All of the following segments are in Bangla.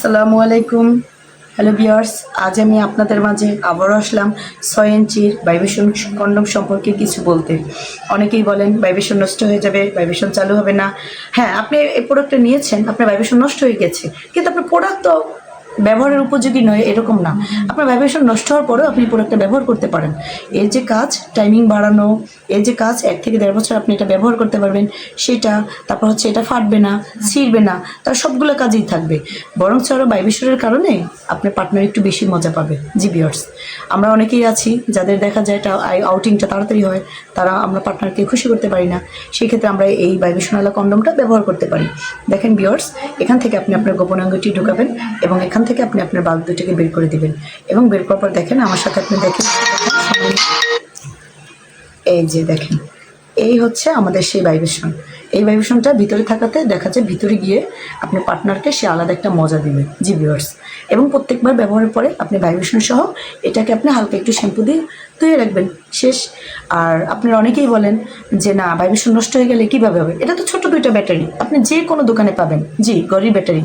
আসসালামু আলাইকুম। হ্যালো বিয়ার্স আজ আমি আপনাদের মাঝে আবারও আসলাম ছয় ইঞ্চির বাইবেশন কন্ডম সম্পর্কে কিছু বলতে। অনেকেই বলেন বাইবেশন নষ্ট হয়ে যাবে বাইবেশন চালু হবে না। হ্যাঁ আপনি এই প্রোডাক্টটা নিয়েছেন, আপনার বাইবেশন নষ্ট হয়ে গেছে। কিন্তু আপনার প্রোডাক্ট তো ব্যবহারের উপযোগী নয়, এরকম না। আপনার ভাইব্রেশন নষ্ট হওয়ার পরেও আপনি প্রোডাক্টটা ব্যবহার করতে পারেন। এর যে কাজ টাইমিং বাড়ানো, এর যে কাজ, এক থেকে দেড় বছর আপনি এটা ব্যবহার করতে পারবেন। সেটা, তারপর হচ্ছে এটা ফাটবে না, ছিঁড়বে না, তার সবগুলো কাজেই থাকবে। বরং আরও ভাইব্রেশনের কারণে আপনার পার্টনার একটু বেশি মজা পাবে, জি বিয়ার্স আমরা অনেকেই আছি যাদের দেখা যায় এটা আউটিংটা তাড়াতাড়ি হয়, তারা আমরা পার্টনারকে খুশি করতে পারি না। সেই ক্ষেত্রে আমরা এই ভাইব্রেশনালা কন্ডমটা ব্যবহার করতে পারি। দেখেন বিয়ার্স এখান থেকে আপনি আপনার গোপনাঙ্গটি ঢুকাবেন এবং এখান থেকে আপনি আপনার বাল্ব দুটিকে বের করে দিবেন। এবং বের করার পর দেখেন, আমার সাথে আপনি দেখেন, এই যে দেখেন, এই হচ্ছে আমাদের সেই ভাইব্রেশন এই ভাইব্রেশনটা ভিতরে থাকাতে দেখা যায় ভিতরে গিয়ে আপনার পার্টনারকে সে আলাদা একটা মজা দিবে, জি ভিউয়ার্স এবং প্রত্যেকবার ব্যবহারের পরে আপনি ভাইব্রেশন সহ এটাকে আপনি হালকা একটু শ্যাম্পু দিয়ে ধুয়ে রাখবেন, শেষ। আর আপনারা অনেকেই বলেন যে, না, ভাইব্রেশন নষ্ট হয়ে গেলে কীভাবে হবে? এটা তো ছোট দুইটা ব্যাটারি, আপনি যে কোনো দোকানে পাবেন, জি গরিব ব্যাটারি।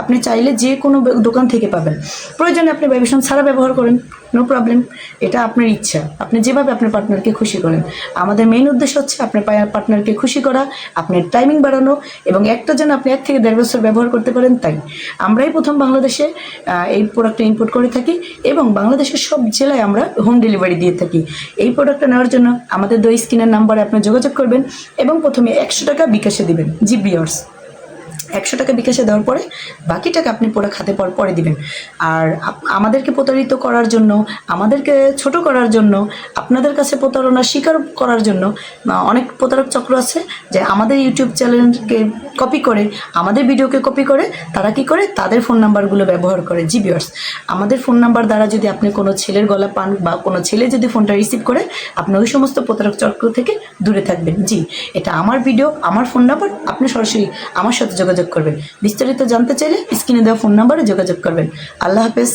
আপনি চাইলে যে কোনো দোকান থেকে পাবেন। প্রয়োজনে আপনি ভাইব্রেশন ছাড়া ব্যবহার করেন, নো প্রবলেম। এটা আপনার ইচ্ছা। আপনি যেভাবে আপনার পার্টনারকে খুশি করেন। আমাদের মেইন উদ্দেশ্য হচ্ছে আপনার পার্টনারকে খুশি করা আপনার টাইমিং বাড়ানো এবং একটা যেন আপনি এক থেকে দেড় বছর ব্যবহার করতে পারেন, তাই। আমরাই প্রথম বাংলাদেশে এই প্রোডাক্টটা ইম্পোর্ট করে থাকি এবং বাংলাদেশের সব জেলায় আমরা হোম ডেলিভারি দিয়ে থাকি। এই প্রোডাক্টটা নেওয়ার জন্য আমাদের দই স্কিনের নাম্বারে আপনি যোগাযোগ করবেন এবং প্রথমে একশো টাকা বিকাশে দেবেন। জি বিয়ার্স একশো টাকা বিকাশে দেওয়ার পরে বাকি টাকা আপনি পরে খাতে পর, পরে দিবেন। আর আমাদেরকে প্রতারিত করার জন্য, আমাদেরকে ছোট করার জন্য, আপনাদের কাছে প্রতারণা স্বীকার করার জন্য অনেক প্রতারক চক্র আছে যে আমাদের ইউটিউব চ্যানেলকে কপি করে, আমাদের ভিডিওকে কপি করে, তারা কি করে? তাদের ফোন নাম্বারগুলো ব্যবহার করে। জি ভিউয়ার্স আমাদের ফোন নাম্বার দ্বারা যদি আপনি কোনো ছেলের গলা পান বা কোনো ছেলে যদি ফোনটা রিসিভ করে, আপনি ওই সমস্ত প্রতারক চক্র থেকে দূরে থাকবেন। জি, এটা আমার ভিডিও আমার ফোন নাম্বার আপনি সরাসরি আমার সাথে যোগাযোগ করবেন। বিস্তারিত জানতে চাইলে স্ক্রিনে দেওয়া ফোন নাম্বারে যোগাযোগ করবেন। আল্লাহ হাফেজ।